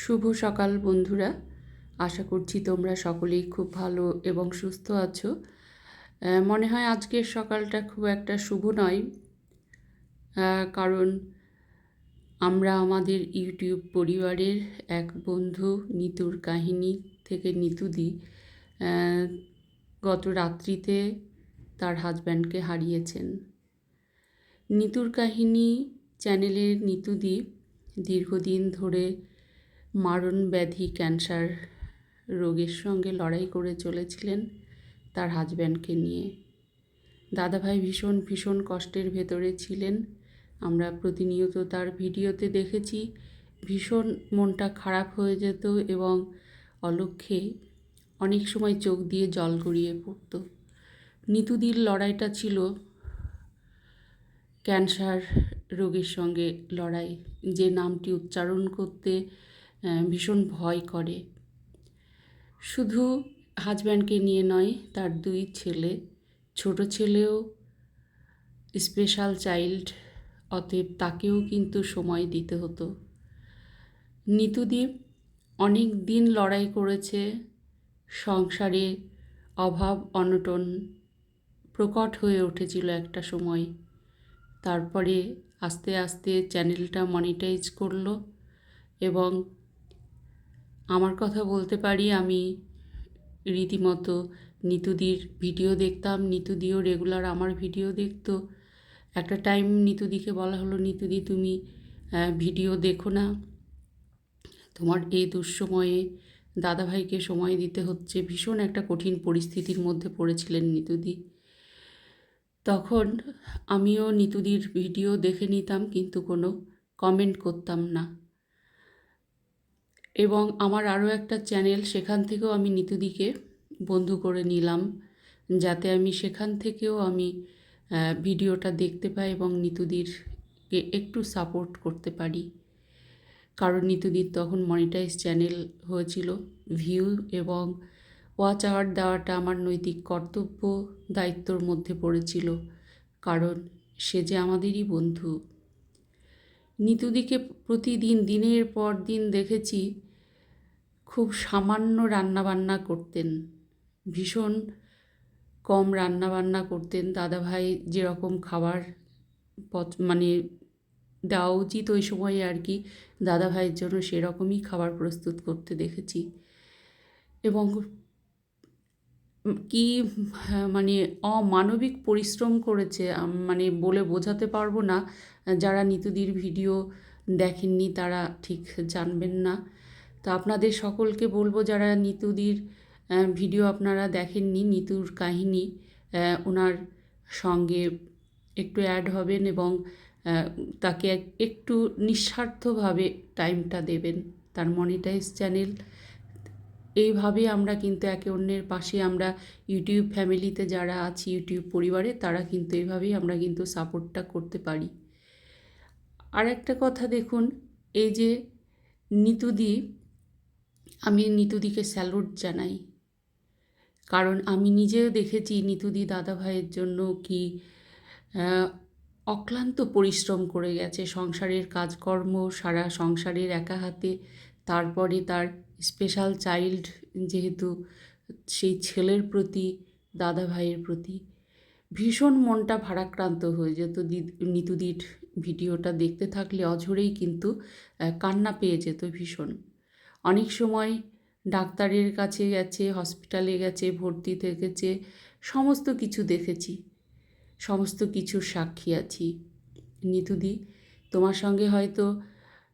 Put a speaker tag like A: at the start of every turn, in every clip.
A: শুভ সকাল, বন্ধুরা। আশা করছি তোমরা সকলেই খুব ভালো এবং সুস্থ আছো। মনে হয় আজকের সকালটা খুব একটা শুভ নয়। কারণ আমরা আমাদের ইউটিউব পরিবারের এক বন্ধু, নিতুর কাহিনী থেকে নিতুদি গত রাত্রিতে তার হাজব্যান্ডকে হারিয়েছেন। নিতুর কাহিনী চ্যানেলের নিতুদি দীর্ঘদিন ধরে মারণ ব্যাধি ক্যান্সার রোগের সঙ্গে লড়াই করে চলেছিলেন তার হাজব্যান্ডকে নিয়ে। দাদাভাই ভীষণ ভীষণ কষ্টের ভেতরে ছিলেন। আমরা প্রতিনিয়ত তার ভিডিওতে দেখেছি, ভীষণ মনটা খারাপ হয়ে যেত এবং অলক্ষ্যে অনেক সময় চোখ দিয়ে জল গড়িয়ে পড়ত। নিতুদির লড়াইটা ছিল ক্যান্সার রোগের সঙ্গে লড়াই। যে নামটি উচ্চারণ করতে ভীষণ ভয় করে। শুধু হাজব্যান্ডকে নিয়ে নয়, তার দুই ছেলে, ছোট ছেলেও স্পেশাল চাইল্ড অতএব তাকেও কিন্তু সময় দিতে হতো। নিতুদীপ অনেক দিন লড়াই করেছে, সংসারে অভাব, অনটন প্রকট হয়ে উঠেছিল একটা সময়। তারপরে আস্তে আস্তে চ্যানেলটা মনিটাইজ করল এবং আমার কথা বলতে পারি, আমি রীতিমতো নিতুদির ভিডিও দেখতাম। নিতুদিও রেগুলার আমার ভিডিও দেখতো। একটা টাইম নিতুদিকে বলা হলো, নিতুদি, তুমি ভিডিও দেখো না। তোমার এই দুঃসময়ে দাদাভাইকে সময় দিতে হচ্ছে। ভীষণ একটা কঠিন পরিস্থিতির মধ্যে পড়েছিলেন নিতুদি। তখন আমিও নিতুদির ভিডিও দেখে নিতাম, কিন্তু কোনো কমেন্ট করতাম না। এবং আমার আরও একটা চ্যানেল, সেখান থেকেও আমি নিতুদিকে বন্ধু করে নিলাম, যাতে আমি সেখান থেকেও আমি ভিডিওটা দেখতে পাই এবং নিতুদিরকে একটু সাপোর্ট করতে পারি। কারণ নিতুদির তখন মনিটাইজ চ্যানেল হয়েছিল ভিউ এবং ওয়াচ আওয়ার দেওয়াটা আমার নৈতিক কর্তব্য দায়িত্বর মধ্যে পড়েছিল, কারণ সে যে আমাদেরই বন্ধু। নিতুদিকে প্রতিদিন, দিনের পর দিন দেখেছি খুব সামান্য রান্নাবান্না করতেন। ভীষণ কম রান্নাবান্না করতেন। দাদাভাই যেরকম খাবার পছ- মানে দেওয়া উচিত ওই সময়ে আর কি, দাদাভাইয়ের জন্য সেরকমই খাবার প্রস্তুত করতে দেখেছি। এবং কি মানে অমানবিক পরিশ্রম করেছে মানে বলে বোঝাতে পারব না। যারা নিতুদির ভিডিও দেখেননি তারা ঠিক জানবেন না। তো আপনাদের সকলকে বলব যারা নিতুদির ভিডিও আপনারা দেখেননি, নিতুর কাহিনী ওনার সঙ্গে একটু অ্যাড হবেন এবং তাকে এক- একটু নিঃস্বার্থভাবে টাইমটা দেবেন তার মনিটাইজ চ্যানেল এইভাবে আমরা কিন্তু একে অন্যের পাশে আমরা ইউটিউব ফ্যামিলিতে যারা আছি ইউটিউব পরিবারে, তারা কিন্তু এইভাবেই আমরা কিন্তু সাপোর্টটা করতে পারি। আর একটা কথা দেখুন, এই যে নিতুদি আমি নিতুদিকে স্যালুট জানাই। কারণ আমি নিজেও দেখেছি নিতুদি দাদা ভাইয়ের জন্য কি অক্লান্ত পরিশ্রম করে গেছে। সংসারের কাজকর্ম, সারা সংসারের একা হাতে, তারপরে তার স্পেশাল চাইল্ড যেহেতু, সেই ছেলের প্রতি দাদা ভাইয়ের প্রতি ভীষণ মনটা ভারাক্রান্ত হয়ে যেত। নিতুদির ভিডিওটা দেখতে থাকলে অঝরেই কিন্তু কান্না পেয়ে যেত ভীষণ। অনেক সময় ডাক্তারের কাছে গেছে হসপিটালে গেছে, ভর্তি থেকেছে, সমস্ত কিছু দেখেছি। সমস্ত কিছুর সাক্ষী আছি। নিতুদি, তোমার সঙ্গে হয়তো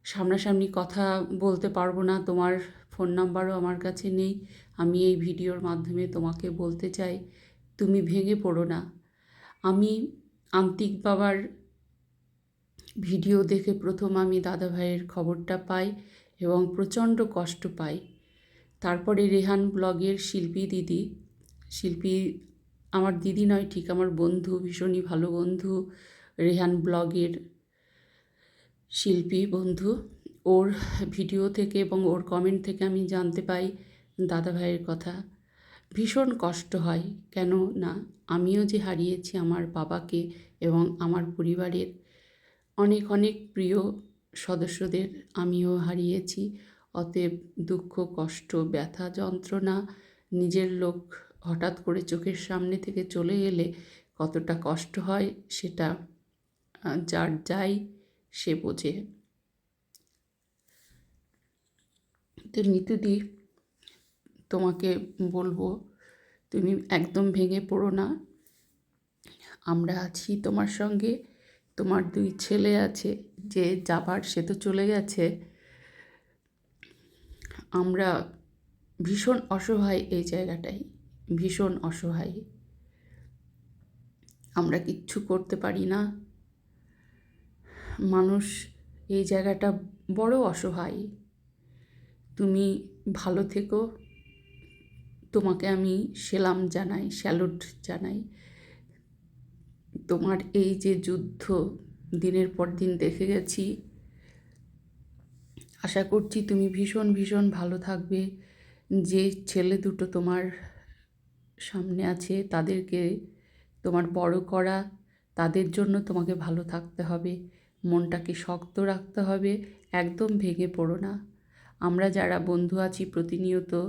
A: সামনাসামনি কথা বলতে পারব না, তোমার ফোন নাম্বারও আমার কাছে নেই। আমি এই ভিডিওর মাধ্যমে তোমাকে বলতে চাই, তুমি ভেঙে পড়ো না। আমি আন্তিক বাবার ভিডিও দেখে প্রথম আমি দাদা ভাইয়ের খবরটা পাই। এবং প্রচণ্ড কষ্ট পাই। তারপরে রেহান ব্লগের শিল্পী দিদি, শিল্পী আমার দিদি নয়, ঠিক আমার বন্ধু, ভীষণই ভালো বন্ধু, রেহান ব্লগের শিল্পী বন্ধু। ওর ভিডিও থেকে এবং ওর কমেন্ট থেকে আমি জানতে পাই দাদা ভাইয়ের কথা। ভীষণ কষ্ট হয়, কেন না? আমিও যে হারিয়েছি আমার বাবাকে এবং আমার পরিবারের অনেক অনেক প্রিয় সদস্যদের আমিও হারিয়েছি। অতএব দুঃখ, কষ্ট, ব্যথা, যন্ত্রণা নিজের লোক হঠাৎ করে চোখের সামনে থেকে চলে এলে কতটা কষ্ট হয় সেটা যার যাই সে বোঝে। তো নিতুদি, তোমাকে বলব, তুমি একদম ভেঙে পড়ো না। আমরা আছি তোমার সঙ্গে, তোমার দুই ছেলে আছে। যে যাবার সে তো চলে গেছে। আমরা ভীষণ অসহায় এই জায়গাটায় ভীষণ অসহায়। আমরা কিচ্ছু করতে পারি না। মানুষ এই জায়গাটা বড় অসহায়। তুমি ভালো থেকো। তোমাকে আমি সেলাম জানাই, স্যালুট জানাই। তোমার এই যে যুদ্ধ দিনের পর দিন দেখে গেছি। আশা করছি তুমি ভীষণ ভীষণ ভালো থাকবে। যে ছেলে দুটো তোমার সামনে আছে, তাদেরকে তোমার বড় করা, তাদের জন্য তোমাকে ভালো থাকতে হবে। মনটাকে শক্ত রাখতে হবে, একদম ভেঙে পড়ো না। আমরা যারা বন্ধু আছি প্রতিনিয়ত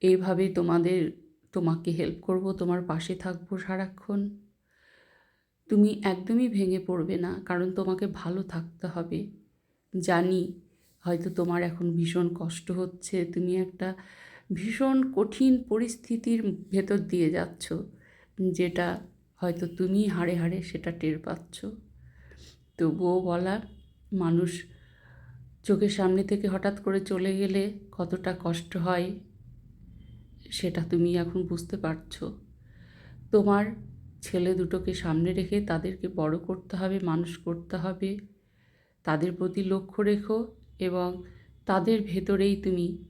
A: এইভাবে তোমাদের, তোমাকে হেল্প করব, তোমার পাশে থাকব সারাক্ষণ। তুমি একদমই ভেঙে পড়বে না, কারণ তোমাকে ভালো থাকতে হবে। জানি, হয়তো তোমার এখন ভীষণ কষ্ট হচ্ছে, তুমি একটা ভীষণ কঠিন পরিস্থিতির ভেতর দিয়ে যাচ্ছ, যেটা হয়তো তুমি হাড়ে হাড়ে সেটা টের পাচ্ছ। তবুও বলা মানুষ চোখের সামনে থেকে হঠাৎ করে চলে গেলে কতটা কষ্ট হয়, সেটা তুমি এখন বুঝতে পারছ। তোমার ছেলে দুটোকে সামনে রেখে তাদেরকে বড় করতে হবে, মানুষ করতে হবে। তাদের প্রতি লক্ষ্য রেখো এবং তাদের ভেতরেই তুমি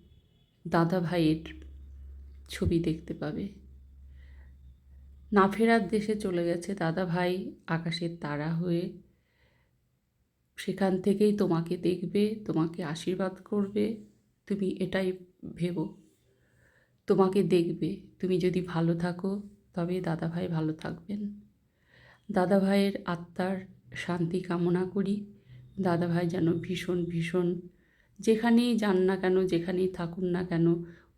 A: দাদা ভাইয়ের ছবি দেখতে পাবে। না ফেরার দেশে চলে গেছে দাদা ভাই আকাশের তারা হয়ে। সেখান থেকেই তোমাকে দেখবে, তোমাকে আশীর্বাদ করবে। তুমি এটাই ভেবো। তোমাকে দেখবে, তুমি যদি ভালো থাকো তবে দাদা ভাই ভালো থাকবেন। দাদা ভাইয়ের আত্মার শান্তি কামনা করি। দাদা ভাই যেন ভীষণ ভীষণ যেখানেই যান না কেন, যেখানেই থাকুন না কেন,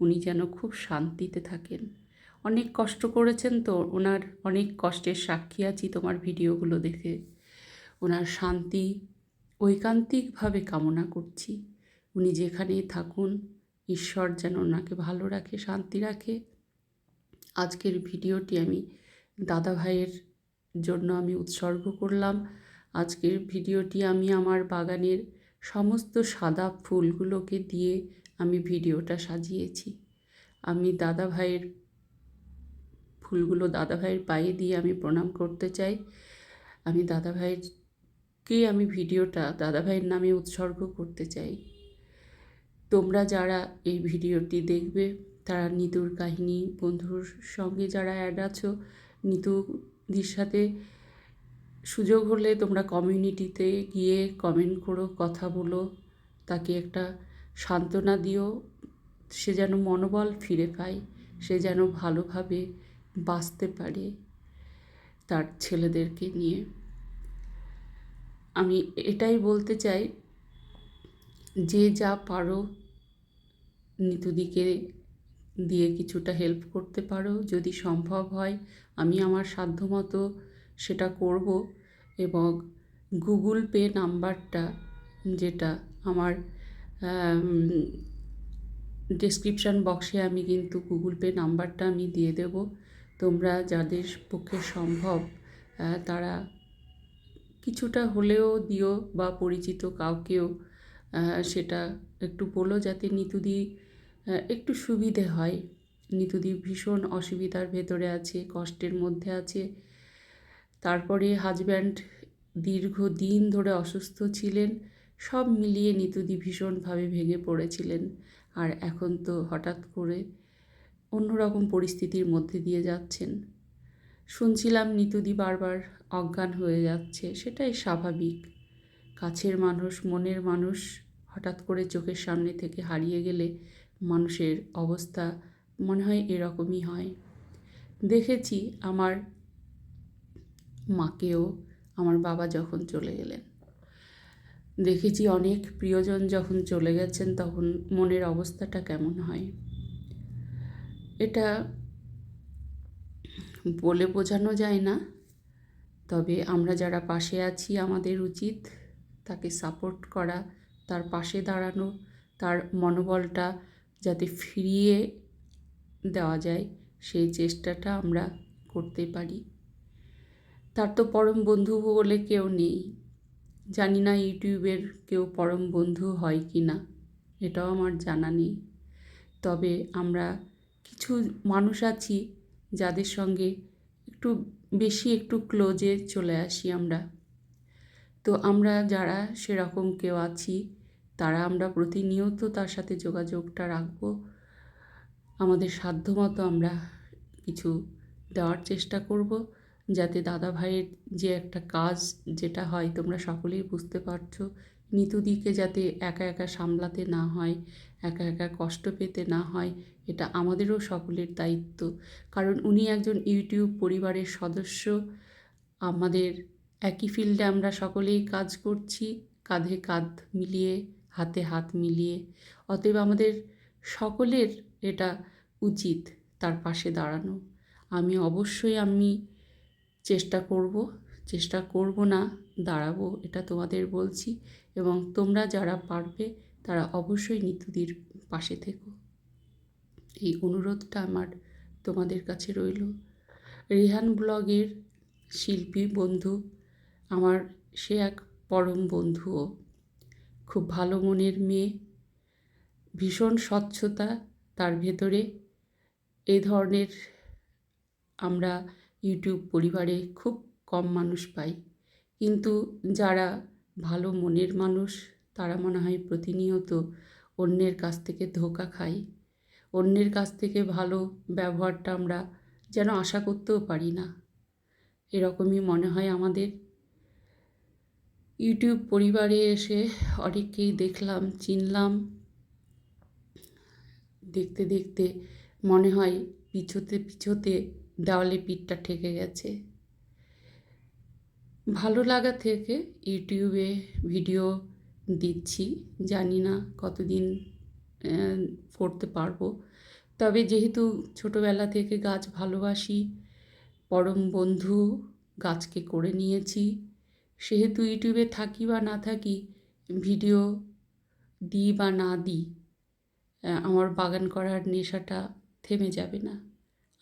A: উনি যেন খুব শান্তিতে থাকেন। অনেক কষ্ট করেছেন তো, ওনার অনেক কষ্টের সাক্ষী আছি তোমার ভিডিওগুলো দেখে। ওনার শান্তি, ঐকান্তিকভাবে কামনা করছি। উনি যেখানেই থাকুন, ঈশ্বর যেন ওনাকে ভালো রাখে, শান্তি রাখে। আজকের ভিডিওটি আমি দাদা ভাইয়ের জন্য আমি উৎসর্গ করলাম। আজকের ভিডিওটি আমি আমার বাগানের সমস্ত সাদা ফুলগুলোকে দিয়ে আমি ভিডিওটা সাজিয়েছি। আমি দাদা ভাইয়ের ফুলগুলো দাদা ভাইয়ের পায়ে দিয়ে আমি প্রণাম করতে চাই। আমি দাদা ভাইয়েরকে আমি ভিডিওটা দাদা ভাইয়ের নামে উৎসর্গ করতে চাই। তোমরা যারা এই ভিডিওটি দেখবে তারা নিতুর কাহিনী, বন্ধুর সঙ্গে যারা অ্যাড আছো নিতুদির সাথে সুযোগ হলে তোমরা কমিউনিটিতে গিয়ে কমেন্ট করো, কথা বলো, তাকে একটা সান্ত্বনা দিও। সে যেন মনোবল ফিরে পায়, সে যেন ভালোভাবে বাঁচতে পারে তার ছেলেদেরকে নিয়ে। আমি এটাই বলতে চাই, যে যা পারো নিতুদিকে দিয়ে কিছুটা হেল্প করতে পারো। যদি সম্ভব হয়, আমি আমার সাধ্যমতো সেটা করব এবং গুগল পে নাম্বারটা, যেটা আমার ডেসক্রিপশান বক্সে আমি কিন্তু গুগল পে নাম্বারটা আমি দিয়ে দেব। তোমরা যাদের পক্ষে সম্ভব তারা কিছুটা হলেও দিও বা পরিচিত কাউকেও সেটা একটু বলো যাতে নিতুদি একটু সুবিধে হয়। নিতুদি ভীষণ অসুবিধার ভেতরে আছে, কষ্টের মধ্যে আছে। তারপরে হাজব্যান্ড দীর্ঘ দিন ধরে অসুস্থ ছিলেন, সব মিলিয়ে নিতুদি ভীষণভাবে ভেঙে পড়েছিলেন। আর এখন তো হঠাৎ করে অন্যরকম পরিস্থিতির মধ্যে দিয়ে যাচ্ছেন। শুনছিলাম নিতুদি বারবার অজ্ঞান হয়ে যাচ্ছে, সেটাই স্বাভাবিক। কাছের মানুষ, মনের মানুষ হঠাৎ করে চোখের সামনে থেকে হারিয়ে গেলে মানুষের অবস্থা মনে হয় এরকমই হয়। দেখেছি আমার মাকেও, আমার বাবা যখন চলে গেলেন। দেখেছি অনেক প্রিয়জন যখন চলে গেছেন তখন মনের অবস্থাটা কেমন হয়। এটা বলে বোঝানো যায় না, তবে আমরা যারা পাশে আছি আমাদের উচিত তাকে সাপোর্ট করা, তার পাশে দাঁড়ানো, তার মনোবলটা যাতে ফিরিয়ে দেওয়া যায়, সেই চেষ্টাটা আমরা করতে পারি। তার তো পরম বন্ধু বলে কেউ নেই। জানি না ইউটিউবের কেউ পরম বন্ধু হয় কি না, এটাও আমার জানা নেই। তবে আমরা কিছু মানুষ আছি যাদের সঙ্গে একটু বেশি একটু ক্লোজে চলে আসি আমরা। তো আমরা যারা সেরকম কেউ আছি তারা আমরা প্রতিনিয়ত তার সাথে যোগাযোগটা রাখব। আমাদের সাধ্যমতো আমরা কিছু দেওয়ার চেষ্টা করব, যাতে দাদা ভাইয়ের যে একটা কাজ যেটা হয় তোমরা সকলেই বুঝতে পারছ, নিতুদিকে যাতে একা একা সামলাতে না হয়, একা একা কষ্ট পেতে না হয়, এটা আমাদেরও সকলের দায়িত্ব। কারণ উনি একজন ইউটিউব পরিবারের সদস্য, আমাদের একই ফিল্ডে আমরা সকলেই কাজ করছি, কাঁধে কাঁধ মিলিয়ে হাতে হাত মিলিয়ে। অতএব আমাদের সকলের এটা উচিত তার পাশে দাঁড়ানো। আমি অবশ্যই, আমি চেষ্টা করব চেষ্টা করব না, দাঁড়াবো, এটা তোমাদের বলছি। এবং তোমরা যারা পারবে, তারা অবশ্যই নিতুদির পাশে থেকো। এই অনুরোধটা আমার তোমাদের কাছে রইল। রেহান ব্লগের শিল্পী বন্ধু, আমার সে এক পরম বন্ধুও। খুব ভালো মনের মেয়ে, ভীষণ স্বচ্ছতা তার ভেতরে। এই ধরনের আমরা ইউটিউব পরিবারে খুব কম মানুষ পাই। কিন্তু যারা ভালো মনের মানুষ, তারা মনে হয় প্রতিনিয়ত অন্যের কাছ থেকে ধোকা খায়। অন্যের কাছ থেকে ভালো ব্যবহারটা আমরা যেন আশা করতেও পারি না। এরকমই মনে হয় আমাদের। ইউটিউব পরিবারে এসে অনেককেই দেখলাম, চিনলাম। দেখতে দেখতে মনে হয় পিছোতে পিছোতে দেওয়ালে পিঠটা ঠেকে গেছে। ভালো লাগা থেকে ইউটিউবে ভিডিও দিচ্ছি। জানি না কতদিন করতে পারব। তবে যেহেতু ছোটোবেলা থেকে গাছ ভালোবাসি, পরম বন্ধু গাছকে করে নিয়েছি। সেহেতু ইউটিউবে থাকি বা না থাকি, ভিডিও দিই বা না দিই আমার বাগান করার নেশাটা থেমে যাবে না।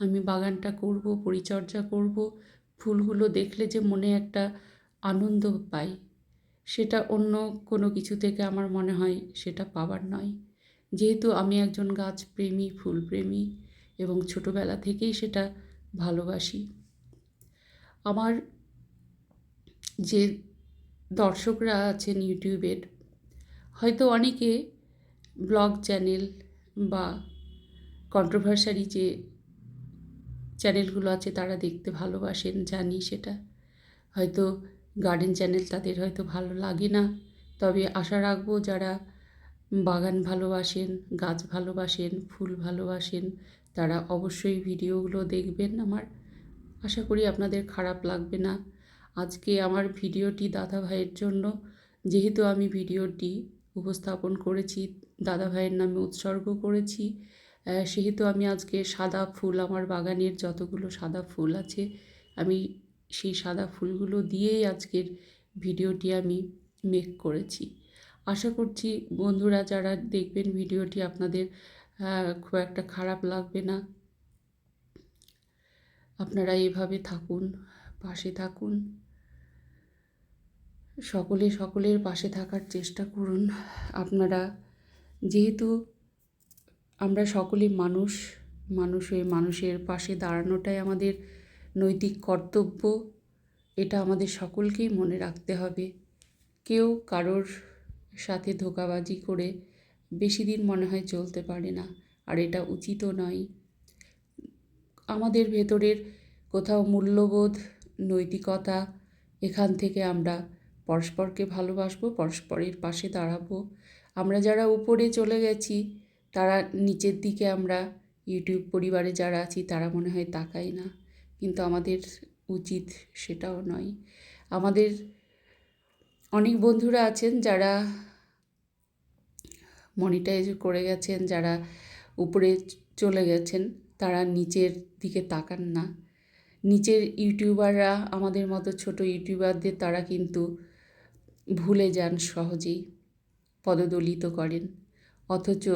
A: আমি বাগানটা করব, পরিচর্যা করব, ফুলগুলো দেখলে যে মনে একটা আনন্দ পাই, সেটা অন্য কোনো কিছু থেকে আমার মনে হয় সেটা পাবার নয়। যেহেতু আমি একজন গাছ প্রেমী ফুলপ্রেমী এবং ছোটোবেলা থেকেই সেটা ভালোবাসি। আমার যে দর্শকরা আছেন ইউটিউবের, হয়তো অনেকে ব্লগ চ্যানেল বা কন্ট্রোভার্সারি যে চ্যানেলগুলো আছে তারা দেখতে ভালোবাসেন, জানি সেটা। হয়তো গার্ডেন চ্যানেল তাদের হয়তো ভালো লাগে না। তবে আশা রাখব যারা বাগান ভালোবাসেন, গাছ ভালোবাসেন, ফুল ভালোবাসেন, তারা অবশ্যই ভিডিওগুলো দেখবেন আমার। আশা করি আপনাদের খারাপ লাগবে না। আজকে আমার ভিডিওটি দাদা ভাইয়ের জন্য। যেহেতু আমি ভিডিওটি উপস্থাপন করেছি দাদা ভাইয়ের নামে উৎসর্গ করেছি সেহেতু আমি আজকে সাদা ফুল, আমার বাগানের যতগুলো সাদা ফুল আছে, আমি সেই সাদা ফুলগুলো দিয়েই আজকের ভিডিওটি আমি মেক করেছি। আশা করছি বন্ধুরা, যারা দেখবেন ভিডিওটি আপনাদের খুব একটা খারাপ লাগবে না, আপনারা এভাবে থাকুন, পাশে থাকুন। সকলে সকলের পাশে থাকার চেষ্টা করুন। আপনারা যেহেতু আমরা সকলে মানুষ মানুষ হয়ে মানুষের পাশে দাঁড়ানোটাই আমাদের নৈতিক কর্তব্য, এটা আমাদের সকলকেই মনে রাখতে হবে। কেউ কারোর সাথে ধোকাবাজি করে বেশি দিন মনে হয় চলতে পারে না, আর এটা উচিতও নয়। আমাদের ভেতরের কোথাও মূল্যবোধ, নৈতিকতা, এখান থেকে আমরা পরস্পরকে ভালোবাসবো, পরস্পরের পাশে দাঁড়াবো। আমরা যারা উপরে চলে গেছি, তারা নিচের দিকে আমরা ইউটিউব পরিবারে যারা আছি, তারা মনে হয় তাকাই না। কিন্তু আমাদের উচিত সেটাও নয়। আমাদের অনেক বন্ধুরা আছেন যারা মনিটাইজ করে গেছেন, যারা উপরে চলে গেছেন, তারা নিচের দিকে তাকান না। নিচের ইউটিউবাররা, আমাদের মতো ছোট ইউটিউবারদের, তারা কিন্তু ভুলে যান সহজেই, পদদলিত করেন। অথচ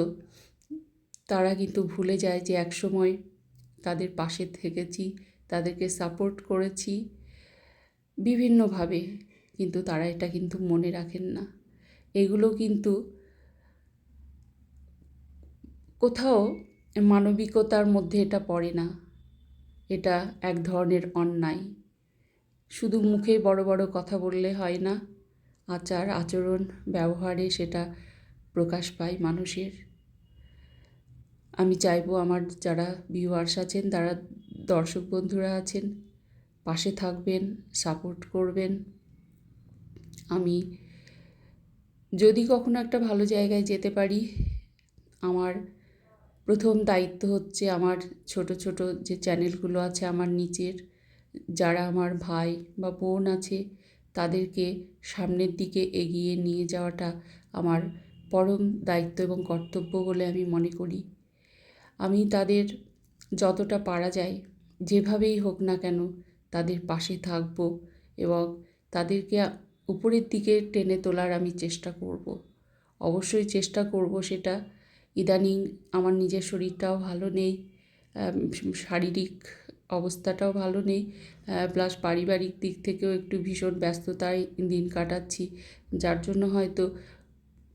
A: তারা কিন্তু ভুলে যায় যে একসময় তাদের পাশে থেকেছি, তাদেরকে সাপোর্ট করেছি। বিভিন্নভাবে কিন্তু তারা এটা কিন্তু মনে রাখেন না। এগুলো কিন্তু কোথাও মানবিকতার মধ্যে এটা পড়ে না। এটা এক ধরনের অন্যায়। শুধু মুখে বড় বড় কথা বললে হয় না আচার, আচরণ, ব্যবহারে সেটা প্রকাশ পায় মানুষের। আমি চাইব আমার যারা ভিউয়ার্স আছেন, তারা দর্শক বন্ধুরা আছেন, পাশে থাকবেন সাপোর্ট করবেন। আমি যদি কখনো একটা ভালো জায়গায় যেতে পারি, আমার প্রথম দায়িত্ব হচ্ছে আমার ছোট ছোট যে চ্যানেলগুলো আছে, আমার নিচের, যারা আমার ভাই বা বোন আছে তাদেরকে সামনের দিকে এগিয়ে নিয়ে যাওয়াটা আমার পরম দায়িত্ব এবং কর্তব্য বলে আমি মনে করি। আমি তাদের যতটা পারা যায়, যেভাবেই হোক না কেন, তাদের পাশে থাকব এবং তাদেরকে উপরের দিকে টেনে তোলার আমি চেষ্টা করব। অবশ্যই চেষ্টা করব সেটা। ইদানিং আমার নিজের শরীরটাও ভালো নেই শারীরিক অবস্থাটাও ভালো নেই। প্লাস পারিবারিক দিক থেকেও একটু ভীষণ ব্যস্ততায় দিন কাটাচ্ছি। যার জন্য হয়তো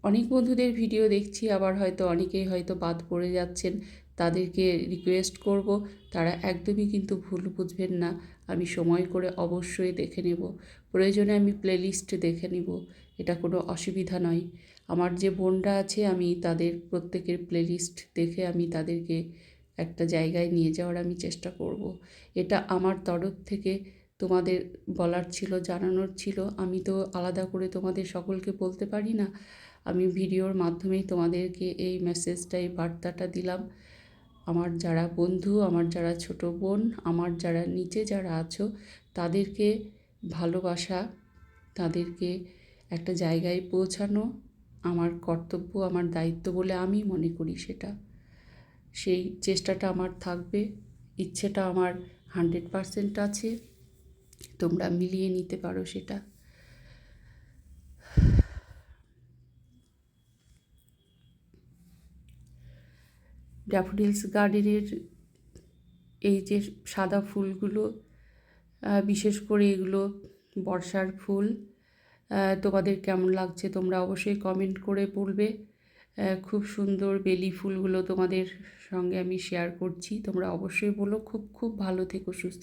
A: অনেক বন্ধুদের ভিডিও দেখছি, আবার হয়তো অনেকেই হয়তো বাদ পড়ে যাচ্ছেন। তাদেরকে রিকোয়েস্ট করব, তারা একদমই কিন্তু ভুল বুঝবেন না। আমি সময় করে অবশ্যই দেখে নেব। প্রয়োজনে আমি প্লেলিস্ট দেখে নিব। এটা কোনো অসুবিধা নয়। আমার যে বোনরা আছে, আমি তাদের প্রত্যেকের প্লেলিস্ট দেখে আমি তাদেরকে একটা জায়গায় নিয়ে যাওয়ার আমি চেষ্টা করব। এটা আমার তরফ থেকে তোমাদের বলার ছিল, জানানোর ছিল। আমি তো আলাদা করে তোমাদের সকলকে বলতে পারি না। আমি ভিডিওর মাধ্যমেই তোমাদেরকে এই মেসেজটা এই বার্তাটা দিলাম। আমার যারা বন্ধু, আমার যারা ছোট বোন, আমার যারা নিচে যারা আছো, তাদেরকে ভালোবাসা, তাদেরকে একটা জায়গায় পৌঁছানো আমার কর্তব্য, আমার দায়িত্ব বলে আমি মনে করি সেটা। সেই চেষ্টাটা আমার থাকবে, ইচ্ছেটা আমার হান্ড্রেড পারসেন্ট আছে, তোমরা মিলিয়ে নিতে পারো সেটা। ড্যাফোডিলস গার্ডেনের এই যে সাদা ফুলগুলো বিশেষ করে এগুলো বর্ষার ফুল তোমাদের কেমন লাগছে তোমরা অবশ্যই কমেন্ট করে বলবে। খুব সুন্দর বেলি ফুলগুলো তোমাদের সঙ্গে আমি শেয়ার করছি। তোমরা অবশ্যই বলো। খুব খুব ভালো থেকো, সুস্থ